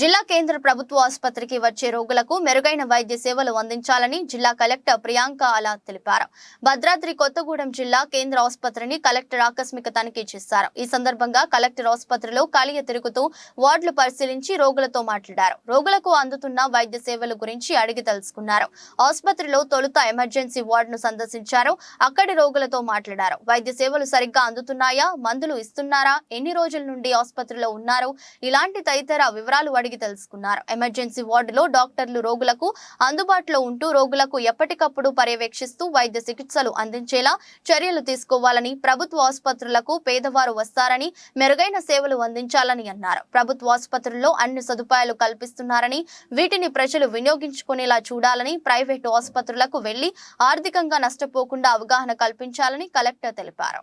జిల్లా కేంద్ర ప్రభుత్వ ఆసుపత్రికి వచ్చే రోగులకు మెరుగైన వైద్య సేవలు అందించాలని జిల్లా కలెక్టర్ ప్రియాంక అలా తెలిపారు. భద్రాద్రి కొత్తగూడెం జిల్లా కేంద్ర ఆసుపత్రిని కలెక్టర్ ఆకస్మిక తనిఖీ చేశారు. ఈ సందర్భంగా కలెక్టర్ ఆసుపత్రిలో కలియ తిరుగుతూ వార్డులు పరిశీలించి రోగులతో మాట్లాడారు. రోగులకు అందుతున్న వైద్య సేవల గురించి అడిగి తెలుసుకున్నారు. ఆసుపత్రిలో తొలుత ఎమర్జెన్సీ వార్డును సందర్శించారు. అక్కడి రోగులతో మాట్లాడారు. వైద్య సేవలు సరిగ్గా అందుతున్నాయా? మందులు ఇస్తున్నారా? ఎన్ని రోజుల నుండి ఆసుపత్రిలో ఉన్నారు? ఇలాంటి తదితర వివరాలు అడిగి తెలుసుకున్నారు. ఎమర్జెన్సీ వార్డులో డాక్టర్లు రోగులకు అందుబాటులో ఉంటూ రోగులకు ఎప్పటికప్పుడు పర్యవేక్షిస్తూ వైద్య చికిత్సలు అందించేలా చర్యలు తీసుకోవాలని ప్రభుత్వ ఆసుపత్రులకు పేదవారు వస్తారని మెరుగైన సేవలు అందించాలని అన్నారు. ప్రభుత్వ ఆసుపత్రుల్లో అన్ని సదుపాయాలు కల్పిస్తున్నారని వీటిని ప్రజలు వినియోగించుకునేలా చూడాలని ప్రైవేటు ఆసుపత్రులకు వెళ్ళి ఆర్థికంగా నష్టపోకుండా అవగాహన కల్పించాలని కలెక్టర్ తెలిపారు.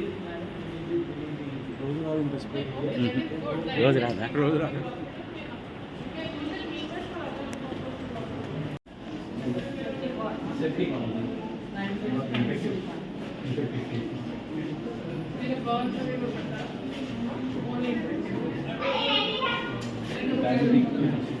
రోజు రాదా రోజు రాదు Thank you.